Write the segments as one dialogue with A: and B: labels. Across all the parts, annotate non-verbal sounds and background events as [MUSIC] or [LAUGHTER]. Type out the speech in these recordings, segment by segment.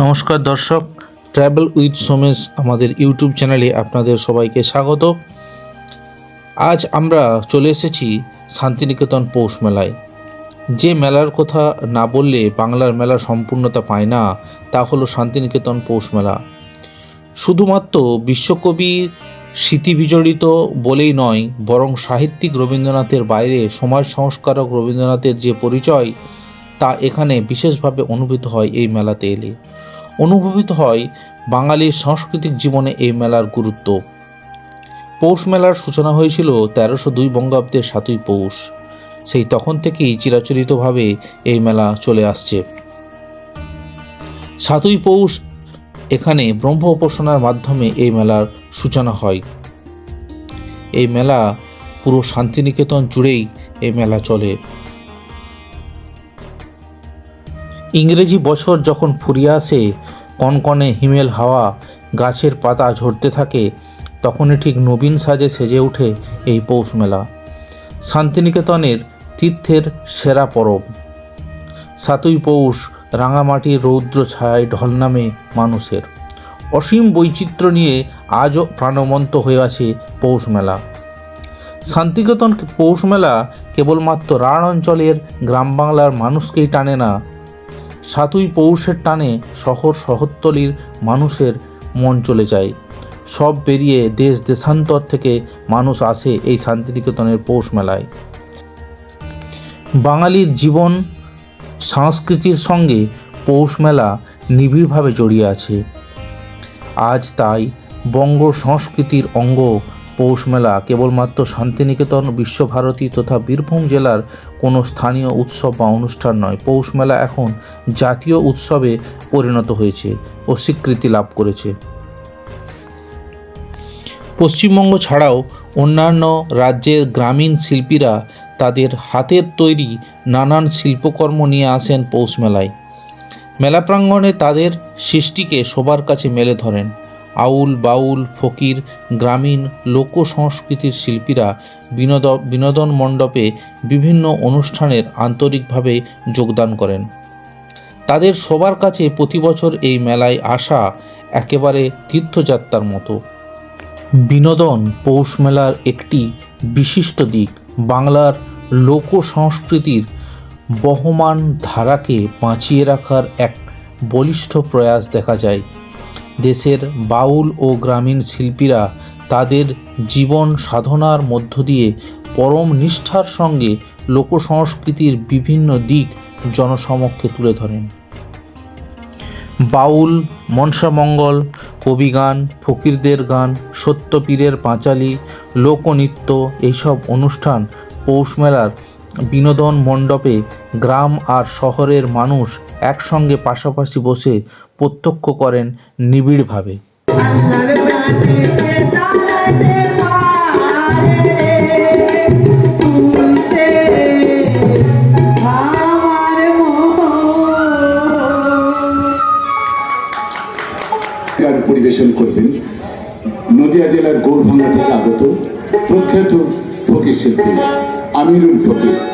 A: নমস্কার দর্শক travel with Somesh আমাদের ইউটিউব চ্যানেলে আপনাদের সবাইকে স্বাগত। আজ আমরা চলে এসেছি শান্তিনিকেতন পৌষ মেলায়। যে মেলার কথা না বললে বাংলার মেলা সম্পূর্ণতা পায় না, তা হলো শান্তিনিকেতন পৌষ মেলা। শুধুমাত্র বিশ্বকবির স্মৃতিবিজড়িত বলেই নয়, বরং সাহিত্যিক রবীন্দ্রনাথের বাইরে সমাজ সংস্কারক রবীন্দ্রনাথের যে পরিচয়, তা এখানে বিশেষভাবে অনুভূত হয় এই মেলাতে এলে। অনুভূত হয় বাঙালির সাংস্কৃতিক জীবনে এই মেলার গুরুত্ব। পৌষ মেলার সূচনা হয়েছিল তেরোশো দুই বঙ্গাব্দের সাতই পৌষ। সেই তখন থেকেই চিরাচরিতভাবে এই মেলা চলে আসছে। সাতই পৌষ এখানে ব্রহ্ম উপাসনার মাধ্যমে এই মেলার সূচনা হয়। এই মেলা পুরো শান্তিনিকেতন জুড়েই এই মেলা চলে। ইংরেজি বছর যখন ফুরিয়ে আসে, কনকনে হিমেল হাওয়া গাছের পাতা ঝরতে থাকে, তখনই ঠিক নবীন সাজে সেজে ওঠে এই পৌষ মেলা। শান্তিনিকেতনের তীর্থের সেরা পরব। সাতই পৌষ রাঙামাটির রৌদ্র ছায় ঢল নামে মানুষের। অসীম বৈচিত্র্য নিয়ে আজও প্রাণবন্ত হয়ে আছে পৌষ মেলা। শান্তিকেতন পৌষ মেলা কেবলমাত্র রাঢ় অঞ্চলের গ্রাম বাংলার মানুষকেই টানে না সাতই পৌষের টানে শহর শহরতলির মানুষের মন চলে যায়। সব পেরিয়ে দেশ দেশান্তর থেকে মানুষ আসে এই শান্তিনিকেতনের পৌষ মেলায়। বাঙালির জীবন, সংস্কৃতির সঙ্গে পৌষ মেলা নিবিড়ভাবে জড়িয়ে আছে। আজ তাই বঙ্গ সংস্কৃতির অঙ্গ পৌষ মেলা কেবলমাত্র শান্তিনিকেতন, বিশ্বভারতী তথা বীরভূম জেলার কোনো স্থানীয় উৎসব বা অনুষ্ঠান নয়। পৌষ মেলা এখন জাতীয় উৎসবে পরিণত হয়েছে ও স্বীকৃতি লাভ করেছে। পশ্চিমবঙ্গ ছাড়াও অন্যান্য রাজ্যের গ্রামীণ শিল্পীরা তাদের হাতের তৈরি নানান শিল্পকর্ম নিয়ে আসেন পৌষ মেলায়। মেলা প্রাঙ্গণে তাদের সৃষ্টিকে সবার কাছে মেলে ধরেন। আউল বাউল ফকির গ্রামীণ লোক সংস্কৃতির শিল্পীরা বিনোদ, বিনোদন মণ্ডপে বিভিন্ন অনুষ্ঠানের আন্তরিকভাবে যোগদান করেন। তাদের সবার কাছে প্রতি বছর এই মেলায় আসা একেবারে তীর্থযাত্রার মতো। বিনোদন পৌষ মেলার একটি বিশিষ্ট দিক। বাংলার লোক সংস্কৃতির বহমান ধারাকে বাঁচিয়ে রাখার এক বলিষ্ঠ প্রয়াস দেখা যায়। দেশের বাউল ও গ্রামীণ শিল্পীরা তাদের জীবন সাধনার মধ্য দিয়ে পরম নিষ্ঠার সঙ্গে লোকসংস্কৃতির বিভিন্ন দিক জনসমক্ষে তুলে ধরেন। বাউল মনসামঙ্গল কবিগান ফকিরদের গান, সত্যপীরের পাঁচালী, লোকনৃত্য এইসব অনুষ্ঠান পৌষ মেলার বিনোদন মণ্ডপে গ্রাম আর শহরের মানুষ একসঙ্গে পাশাপাশি বসে প্রত্যক্ষ করেন নিবিড়ভাবে।
B: পরিবেশন করবেন। নদিয়া জেলার গৌরভাঙ্গা থেকে আগত প্রখ্যাত ফকির শিল্পী আমিরুল ফকির।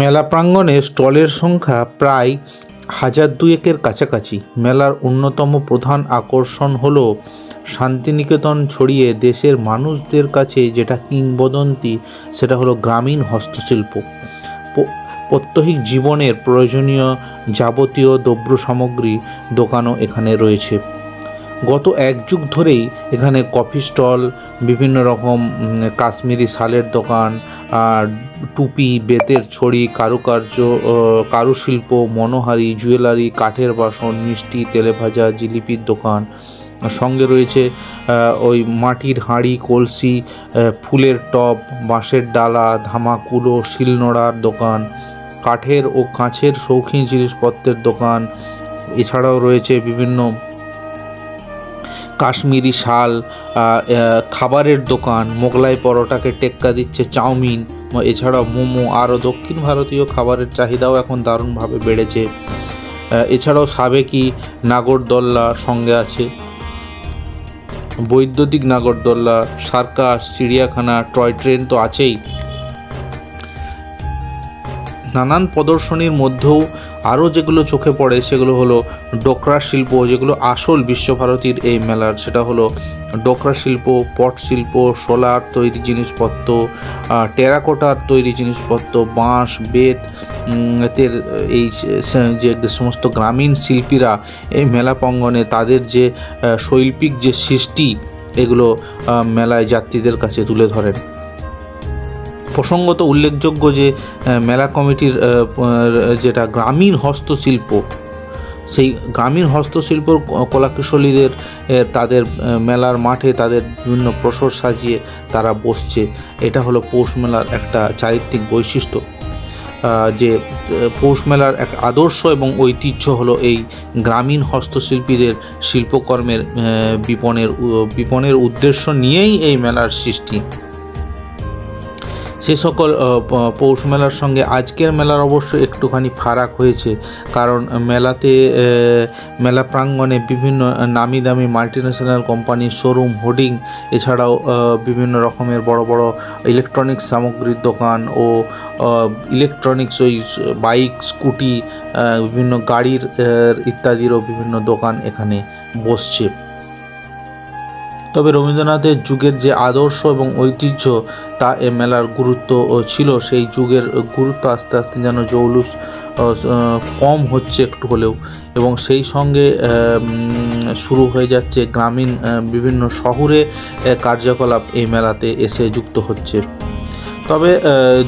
A: মেলা প্রাঙ্গণে স্টলের সংখ্যা প্রায় হাজার দুয়েকের কাছাকাছি। মেলার অন্যতম প্রধান আকর্ষণ হল শান্তিনিকেতন ছড়িয়ে দেশের মানুষদের কাছে যেটা কিংবদন্তি, সেটা হলো গ্রামীণ হস্তশিল্প। প্রত্যহিক জীবনের প্রয়োজনীয় যাবতীয় দ্রব্য সামগ্রী দোকানও এখানে রয়েছে। গত এক যুগ ধরেই এখানে কফি স্টল, বিভিন্ন রকম কাশ্মীরি শালের দোকান টুপি, বেতের ছড়ি, কারুকার্য কারুশিল্প, মনোহারি, জুয়েলারি, কাঠের বাসন, মিষ্টি, তেলেভাজা, জিলিপির দোকান। সঙ্গে রয়েছে ওই মাটির হাঁড়ি, কলসি ফুলের টব, বাঁশের ডালা, ধামাকুলো, শিলনোড়ার দোকান, কাঠের ও কাঁচের শৌখিন জিনিসপত্রের দোকান। এছাড়াও রয়েছে বিভিন্ন কাশ্মীরি শাল খাবারের দোকান, মোগলাই পরোটাকে টেক্কা দিচ্ছে চাউমিন এছাড়াও মোমো, আরও দক্ষিণ ভারতীয় খাবারের চাহিদাও এখন দারুণভাবে বেড়েছে। এছাড়াও সাবেকি নাগরদোল্লা সঙ্গে আছে। বৈদ্যুতিক নাগরদোল্লা, সার্কাস, চিড়িয়াখানা, টয় ট্রেন তো আছেই। নানান প্রদর্শনীর মধ্যেও আরও যেগুলো চোখে পড়ে সেগুলো হলো ডোকরা শিল্প, যেগুলো আসল বিশ্বভারতীর এই মেলার। সেটা হলো ডোকরা শিল্প, পট শিল্প, সোলার তৈরি জিনিসপত্র টেরাকোটার তৈরি জিনিসপত্র, বাঁশ, বেত তের এই যে সমস্ত গ্রামীণ শিল্পীরা এই মেলা প্রাঙ্গণে তাদের যে শৈল্পিক যে সৃষ্টি, এগুলো মেলায় যাত্রীদের কাছে তুলে ধরেন। প্রসঙ্গত উল্লেখযোগ্য যে মেলা কমিটির যেটা গ্রামীণ হস্তশিল্প, সেই গ্রামীণ হস্তশিল্প কলাকুশলীদের তাদের মেলার মাঠে তাদের বিভিন্ন প্রসর সাজিয়ে তারা বসছে। এটা হলো পৌষ মেলার একটা চারিত্রিক বৈশিষ্ট্য। যে পৌষ মেলার এক আদর্শ এবং ঐতিহ্য হলো এই গ্রামীণ হস্তশিল্পীদের শিল্পকর্মের বিপণের বিপণের উদ্দেশ্য নিয়েই এই মেলার সৃষ্টি। সে সকল পৌষ মেলার সঙ্গে আজকের মেলার অবশ্য একটুখানি ফারাক হয়েছে। কারণ মেলাতে মেলা প্রাঙ্গণে বিভিন্ন নামি দামি মাল্টিন্যাশনাল কোম্পানির শোরুম হোর্ডিং এছাড়াও বিভিন্ন রকমের বড় বড় ইলেকট্রনিক্স সামগ্রীর দোকান ও ইলেকট্রনিক্স ওই বাইক স্কুটি বিভিন্ন গাড়ির ইত্যাদিরও বিভিন্ন দোকান এখানে বসছে। তবে রবীন্দ্রনাথের যুগের যে আদর্শ এবং ঐতিহ্য, তা এ মেলার গুরুত্ব ছিল। সেই যুগের গুরুত্ব আস্তে আস্তে যেন জৌলুস কম হচ্ছে একটু হলেও। এবং সেই সঙ্গে শুরু হয়ে যাচ্ছে গ্রামীণ বিভিন্ন শহরে কার্যকলাপ এই মেলাতে এসে যুক্ত হচ্ছে। তবে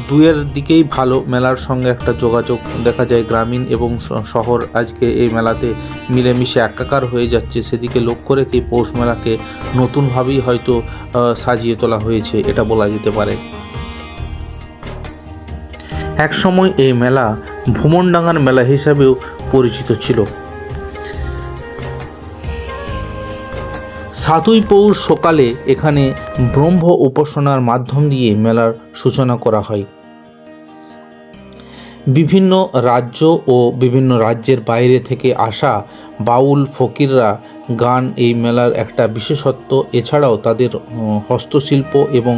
A: দুয়ের দিকেই ভালো মেলার সঙ্গে একটা যোগাযোগ দেখা যায়। গ্রামীণ এবং শহর আজকে এই মেলাতে মিলেমিশে একাকার হয়ে যাচ্ছে। সেদিকে লক্ষ্য রেখে পৌষ মেলাকে নতুনভাবেই হয়তো সাজিয়ে তোলা হয়েছে, এটা বলা যেতে পারে। একসময় এই মেলা ভ্রমণডাঙ্গার মেলা হিসাবেও পরিচিত ছিল। সাতই পৌষ সকালে এখানে ব্রহ্ম উপাসনার মাধ্যম দিয়ে মেলার সূচনা করা হয়। বিভিন্ন রাজ্য ও বিভিন্ন রাজ্যের বাইরে থেকে আসা বাউল ফকিররা গান এই মেলার একটা বিশেষত্ব। এছাড়াও তাদের হস্তশিল্প এবং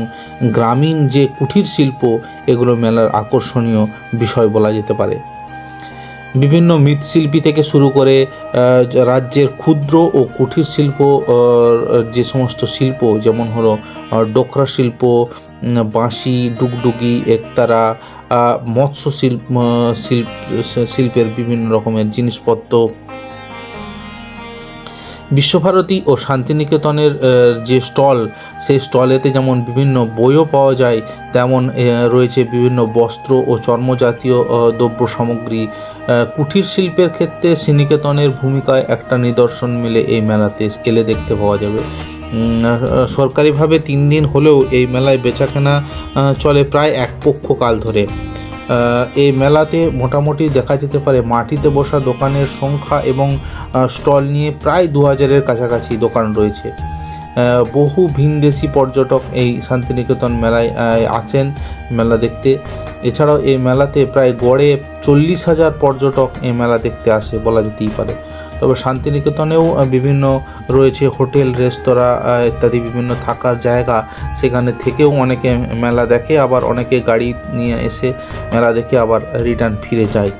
A: গ্রামীণ যে কুঠির শিল্প, এগুলো মেলার আকর্ষণীয় বিষয় বলা যেতে পারে। বিভিন্ন মৃৎশিল্পী থেকে শুরু করে রাজ্যের ক্ষুদ্র ও কুঠির শিল্প যে সমস্ত শিল্প, যেমন হলো ডোকরা শিল্প বাঁশি, ডুগডুগি, একতারা মৎস্য শিল্প শিল্প, শিল্পের বিভিন্ন রকমের জিনিসপত্র বিশ্বভারতী ও শান্তিনিকেতনের যে স্টল, সেই স্টলেতে যেমন বিভিন্ন বইও পাওয়া যায়, তেমন রয়েছে বিভিন্ন বস্ত্র ও চর্মজাতীয় দ্রব্য সামগ্রী। কুঠির শিল্পের ক্ষেত্রে শ্রীনিকেতনের ভূমিকায় একটা নিদর্শন মিলে এই মেলাতে এলে দেখতে পাওয়া যাবে। সরকারিভাবে তিন দিন হলেও এই মেলায় বেচাকেনা চলে প্রায় এক পক্ষ কাল ধরে। এই মেলাতে মোটামুটি দেখা যেতে পারে মাটিতে বসা দোকানের সংখ্যা এবং স্টল নিয়ে প্রায় দু হাজারের কাছাকাছি দোকান রয়েছে। বহু ভিনদেশি পর্যটক এই শান্তিনিকেতন মেলায় আসেন মেলা দেখতে। এছাড়াও এই মেলাতে প্রায় গড়ে চল্লিশ হাজার পর্যটক এই মেলা দেখতে আসে বলা যেতেই পারে। তবে শান্তিনিকেতনেও বিভিন্ন রয়েছে হোটেল, রেস্তোরাঁ ইত্যাদি বিভিন্ন থাকার জায়গা। সেখানে থেকেও অনেকে মেলা দেখে, আবার অনেকে গাড়ি নিয়ে এসে মেলা দেখে আবার রিটার্ন ফিরে যায়।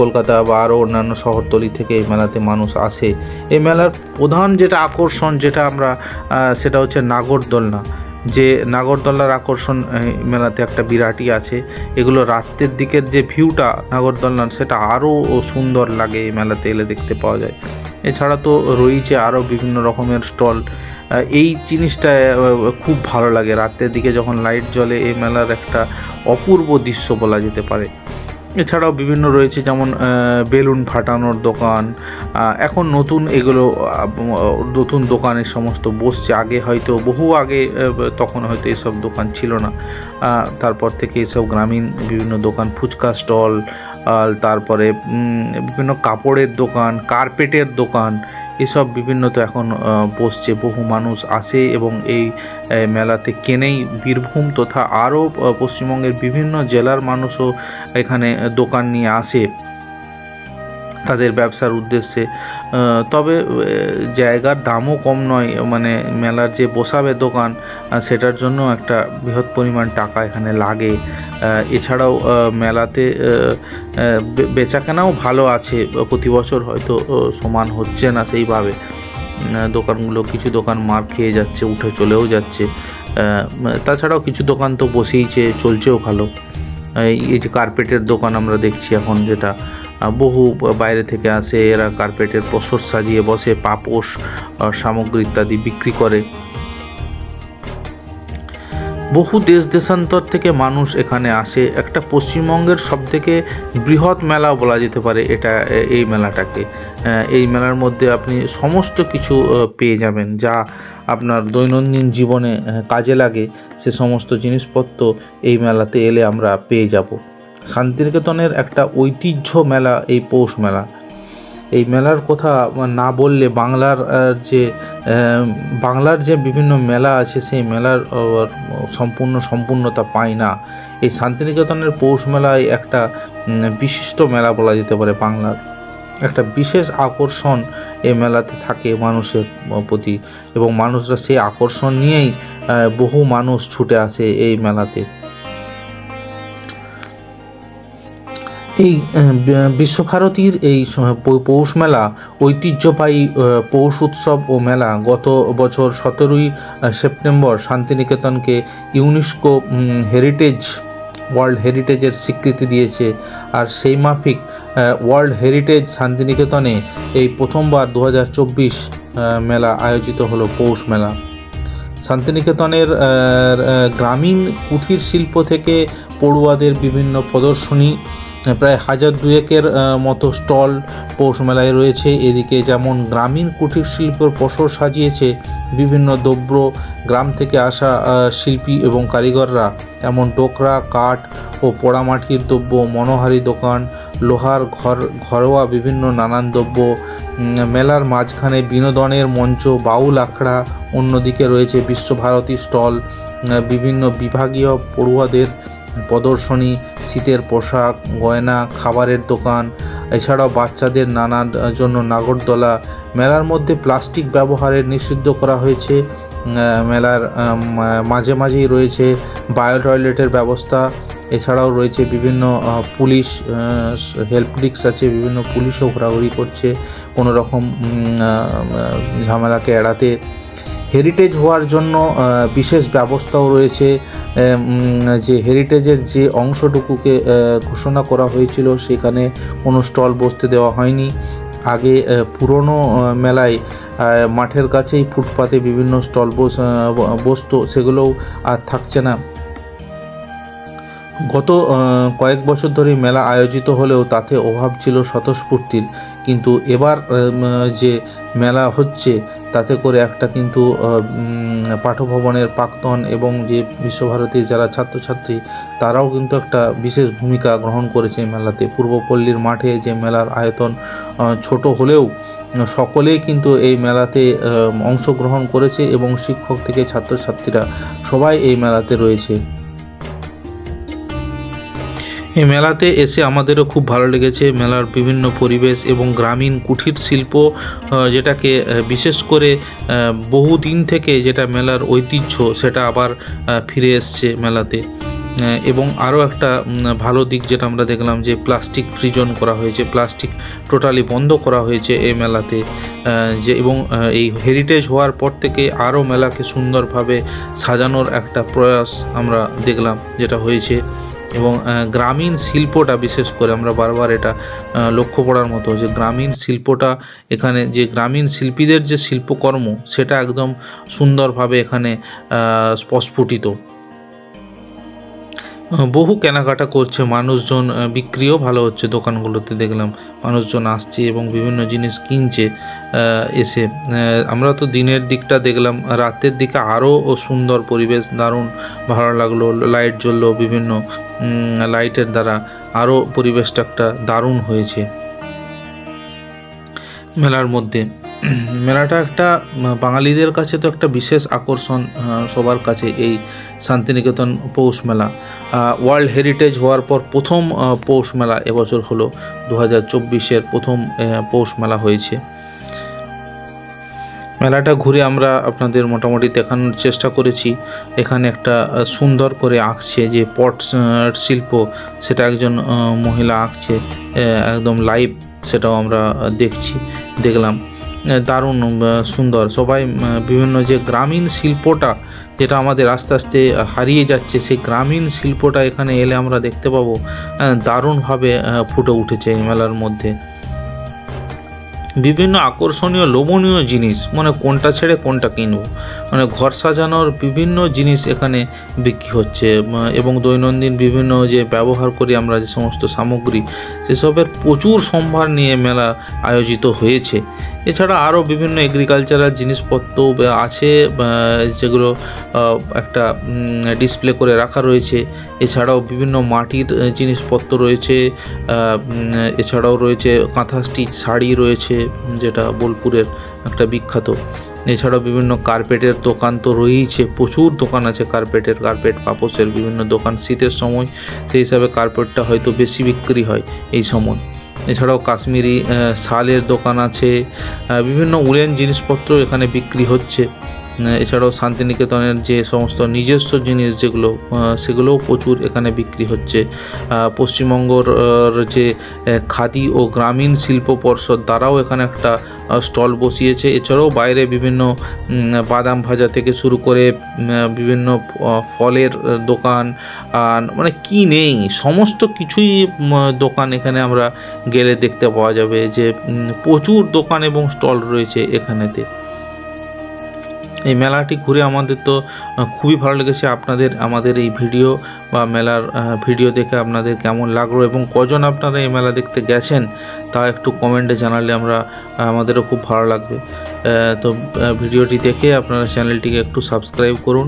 A: কলকাতা বা আরও অন্যান্য শহরতলি থেকে এই মেলাতে মানুষ আসে। এই মেলার প্রধান যেটা আকর্ষণ যেটা আমরা সেটা হচ্ছে নাগরদোলনা। যে নাগরদোলার আকর্ষণ মেলাতে একটা বিরাটই আছে। এগুলো রাত্রের দিকের যে ভিউটা নাগরদোলার সেটা আরও সুন্দর লাগে এই মেলাতে এলে দেখতে পাওয়া যায়। এছাড়া তো রয়েছে আরও বিভিন্ন রকমের স্টল। এই জিনিসটা খুব ভালো লাগে। রাতের দিকে যখন লাইট জ্বলে, এই মেলার একটা অপূর্ব দৃশ্য বলা যেতে পারে। এছাড়াও বিভিন্ন রয়েছে, যেমন বেলুন ফাটানোর দোকান এখন নতুন এগুলো নতুন দোকানের সমস্ত বসছে। আগে হয়তো, বহু আগে তখন হয়তো এসব দোকান ছিল না। তারপর থেকে এসব গ্রামীণ বিভিন্ন দোকান, ফুচকা স্টল তারপরে বিভিন্ন কাপড়ের দোকান, কার্পেটের দোকান এসব বিভিন্ন তো এখন বসছে, বহু মানুষ আসে এবং এই মেলাতে কেনেই বীরভূম তথা আরও পশ্চিমবঙ্গের বিভিন্ন জেলার মানুষও এখানে দোকান নিয়ে আসে। তাদের ব্যবসার উদ্দেশ্যে। তবে জায়গার দামও কম নয় মানে মেলার যে বসাবে দোকান সেটার জন্য একটা বৃহৎ পরিমাণ টাকা এখানে লাগে। এছাড়াও মেলাতে বেচাকেনাও ভালো আছে। প্রতি বছর হয়তো সমান হচ্ছে না সেইভাবে। দোকানগুলো কিছু দোকান মার খেয়ে যাচ্ছে, উঠে চলেও যাচ্ছে। তাছাড়াও কিছু দোকান তো বসেইছে, চলছেও ভালো। এই যে কার্পেটের দোকান আমরা দেখছি এখন যেটা বহু বাইরে থেকে আসে, এরা কার্পেটের পসর সাজিয়ে বসে, পাপোশ সামগ্রী ইত্যাদি বিক্রি করে। বহু দেশ দেশান্তর থেকে মানুষ এখানে আসে। একটা পশ্চিমবঙ্গের সবথেকে বৃহৎ মেলা বলা যেতে পারে এটা এই মেলাটাকে। এই মেলার মধ্যে আপনি সমস্ত কিছু পেয়ে যাবেন যা আপনার দৈনন্দিন জীবনে কাজে লাগে। সে সমস্ত জিনিসপত্র এই মেলাতে এলে আমরা পেয়ে যাব। শান্তিনিকেতনের একটা ঐতিহ্য মেলা, এই পৌষ মেলা। এই মেলার কথা না বললে বাংলার যে বাংলার যে বিভিন্ন মেলা আছে, সেই মেলার সম্পূর্ণ সম্পূর্ণতা পায় না। এই শান্তিনিকেতনের পৌষ মেলায় একটা বিশিষ্ট মেলা বলা যেতে পারে বাংলার। একটা বিশেষ আকর্ষণ এই মেলাতে থাকে মানুষের প্রতি। এবং মানুষরা সেই আকর্ষণ নিয়েই বহু মানুষ ছুটে আসে এই মেলাতে। এই বিশ্বভারতীর এই পৌষ মেলা, ঐতিহ্যবাহী পৌষ উৎসব ও মেলা গত বছর সতেরোই সেপ্টেম্বর শান্তিনিকেতনকে ইউনেস্কো হেরিটেজ, ওয়ার্ল্ড হেরিটেজের স্বীকৃতি দিয়েছে। আর সেই মাফিক ওয়ার্ল্ড হেরিটেজ শান্তিনিকেতনে এই প্রথমবার দু হাজার চব্বিশ মেলা আয়োজিত হলো পৌষ মেলা। শান্তিনিকেতনের গ্রামীণ কুঠির শিল্প থেকে পড়ুয়াদের বিভিন্ন প্রদর্শনী প্রায় হাজার দুয়েকের মতো স্টল পৌষ মেলায় রয়েছে। এদিকে যেমন গ্রামীণ কুটির শিল্পের পসর সাজিয়েছে বিভিন্ন দ্রব্য, গ্রাম থেকে আসা শিল্পী এবং কারিগররা। তেমন ডোকরা কাঠ ও পোড়ামাটির দ্রব্য, মনোহারি দোকান, লোহার ঘর, ঘরোয়া বিভিন্ন নানান দ্রব্য। মেলার মাঝখানে বিনোদনের মঞ্চ, বাউল আখড়া, অন্যদিকে রয়েছে বিশ্বভারতী স্টল বিভিন্ন বিভাগীয় পড়ুয়াদের প্রদর্শনী শীতের পোশাক গয়না খাবারের দোকান এছাড়াও বাচ্চাদের আহ, জন্য নাগরদোলা মেলার মধ্যে প্লাস্টিক ব্যবহারের নিষিদ্ধ করা হয়েছে। মেলার মাঝে মাঝেই রয়েছে বায়ো টয়লেটের ব্যবস্থা এছাড়াও রয়েছে বিভিন্ন পুলিশ হেল্প ডিস্ক আছে বিভিন্ন পুলিশও ঘোরাঘুরি করছে। কোনো রকম ঝামেলাকে এড়াতে হেরিটেজ হওয়ার জন্য বিশেষ ব্যবস্থাও রয়েছে। যে হেরিটেজের যে অংশটুকুকে ঘোষণা করা হয়েছিল, সেখানে কোনো স্টল বসতে দেওয়া হয়নি। আগে পুরনো মেলায় মাঠের কাছেই ফুটপাতে বিভিন্ন স্টল বস বসতো, সেগুলোও আর থাকছে না। গত কয়েক বছর ধরে মেলা আয়োজিত হলেও তাতে অভাব ছিল স্বতঃস্ফূর্তির। কিন্তু এবার যে মেলা হচ্ছে, তাতে করে একটা কিন্তু পাঠভবনের প্রাক্তন এবং যে বিশ্বভারতীর যারা ছাত্রছাত্রী, তারাও কিন্তু একটা বিশেষ ভূমিকা গ্রহণ করেছে মেলাতে। পূর্বপল্লীর মাঠে যে মেলার আয়তন ছোট হলেও সকলেই কিন্তু এই মেলাতে অংশগ্রহণ করেছে এবং শিক্ষক থেকে ছাত্রছাত্রীরা সবাই এই মেলাতে রয়েছে। এই মেলাতে এসে আমাদেরও খুব ভালো লেগেছে। মেলার বিভিন্ন পরিবেশ এবং গ্রামীণ কুঠির শিল্প যেটাকে বিশেষ করে আহ, বহুদিন থেকে যেটা মেলার ঐতিহ্য সেটা আবার ফিরে এসছে মেলাতে। এবং আরও একটা ভালো দিক যেটা আমরা দেখলাম যে প্লাস্টিক ফ্রিজন করা হয়েছে প্লাস্টিক টোটালি বন্ধ করা হয়েছে এই মেলাতে। যে এবং এই হেরিটেজ হওয়ার পর থেকে আরও মেলাকে সুন্দরভাবে সাজানোর একটা প্রয়াস আমরা দেখলাম যেটা হয়েছে। এবং গ্রামীণ শিল্পটা বিশেষ করে আমরা বারবার এটা লক্ষ্য করার মতো যে গ্রামীণ শিল্পটা এখানে যে গ্রামীণ শিল্পীদের যে শিল্পকর্ম সেটা একদম সুন্দরভাবে এখানে স্পস্ফুটিত। বহু কেনাকাটা করছে, মানুষজন বিক্রিও ভালো হচ্ছে দোকানগুলোতে দেখলাম। মানুষজন আসছে এবং বিভিন্ন জিনিস কিনছে এসে। আমরা তো দিনের দিকটা দেখলাম, রাতের দিকে আরও সুন্দর পরিবেশ, দারুণ ভালো লাগল, লাইট জ্বললো বিভিন্ন লাইটের দ্বারা আরও পরিবেশটা একটা দারুণ হয়েছে। মেলার মধ্যে [CLEARS THROAT] মেলাটা একটা বাঙালিদের কাছে তো একটা বিশেষ আকর্ষণ সবার কাছে এই শান্তিনিকেতন পৌষ মেলা। ওয়ার্ল্ড হেরিটেজ হওয়ার পর প্রথম পৌষ মেলা এবছর হলো দু হাজার চব্বিশের প্রথম পৌষ মেলা হয়েছে। মেলাটা ঘুরে আমরা আপনাদের মোটামুটি দেখানোর চেষ্টা করেছি। এখানে একটা সুন্দর করে আঁকছে যে পট শিল্প, সেটা একজন মহিলা আঁকছে একদম লাইভ সেটাও আমরা দেখছি, দেখলাম। দারুণ সুন্দর। সবাই বিভিন্ন যে গ্রামীণ শিল্পটা যেটা আমাদের আস্তে আস্তে হারিয়ে যাচ্ছে, সেই গ্রামীণ শিল্পটা এখানে এলে আমরা দেখতে পাবো দারুণভাবে ফুটে উঠেছে এই মেলার মধ্যে। বিভিন্ন আকর্ষণীয়, লোভনীয় জিনিস মানে কোনটা ছেড়ে কোনটা কিনবো? মানে ঘর সাজানোর বিভিন্ন জিনিস এখানে বিক্রি হচ্ছে এবং দৈনন্দিন বিভিন্ন যে ব্যবহার করি আমরা, যে সমস্ত সামগ্রী, সেসবের প্রচুর সম্ভার নিয়ে মেলা আয়োজিত হয়েছে। এছাড়া আরও বিভিন্ন এগ্রিকালচারাল জিনিসপত্র আছে যেগুলো একটা ডিসপ্লে করে রাখা রয়েছে। এছাড়াও বিভিন্ন মাটির জিনিসপত্র রয়েছে এছাড়াও রয়েছে কাঁথা স্টিচ শাড়ি রয়েছে, যেটা বোলপুরের একটা বিখ্যাত। এছাড়াও বিভিন্ন কার্পেটের দোকান তো রয়েইছে, প্রচুর দোকান আছে কার্পেটের কার্পেট পাপোসের বিভিন্ন দোকান। শীতের সময় সেই হিসাবে কার্পেটটা হয়তো বেশি বিক্রি হয় এই সময়। এছাড়াও কাশ্মীরি শালের দোকান আছে বিভিন্ন উলেন জিনিসপত্র এখানে বিক্রি হচ্ছে। এছাড়াও শান্তিনিকেতনের যে সমস্ত নিজস্ব জিনিস যেগুলো সেগুলোও প্রচুর এখানে বিক্রি হচ্ছে। পশ্চিমবঙ্গর যে খাদি ও গ্রামীণ শিল্প পর্ষদ দ্বারাও এখানে একটা স্টল বসিয়েছে। এছাড়াও বাইরে বিভিন্ন বাদাম ভাজা থেকে শুরু করে বিভিন্ন ফলের দোকান মানে কি নেই? সমস্ত কিছুই দোকান এখানে আমরা গেলে দেখতে পাওয়া যাবে যে প্রচুর দোকান এবং স্টল রয়েছে এখানেতে। এই মেলাটি ঘুরে আমাদের তো খুবই ভালো লেগেছে আপনাদের, আমাদের এই ভিডিও বা মেলার ভিডিও দেখে আপনাদের কেমন লাগল এবং কজন আপনারা এই মেলা দেখতে গেছেন তা একটু কমেন্টে জানালে আমরা আমাদেরও খুব ভালো লাগবে। তো ভিডিওটি দেখে আপনারা চ্যানেলটিকে একটু সাবস্ক্রাইব করুন।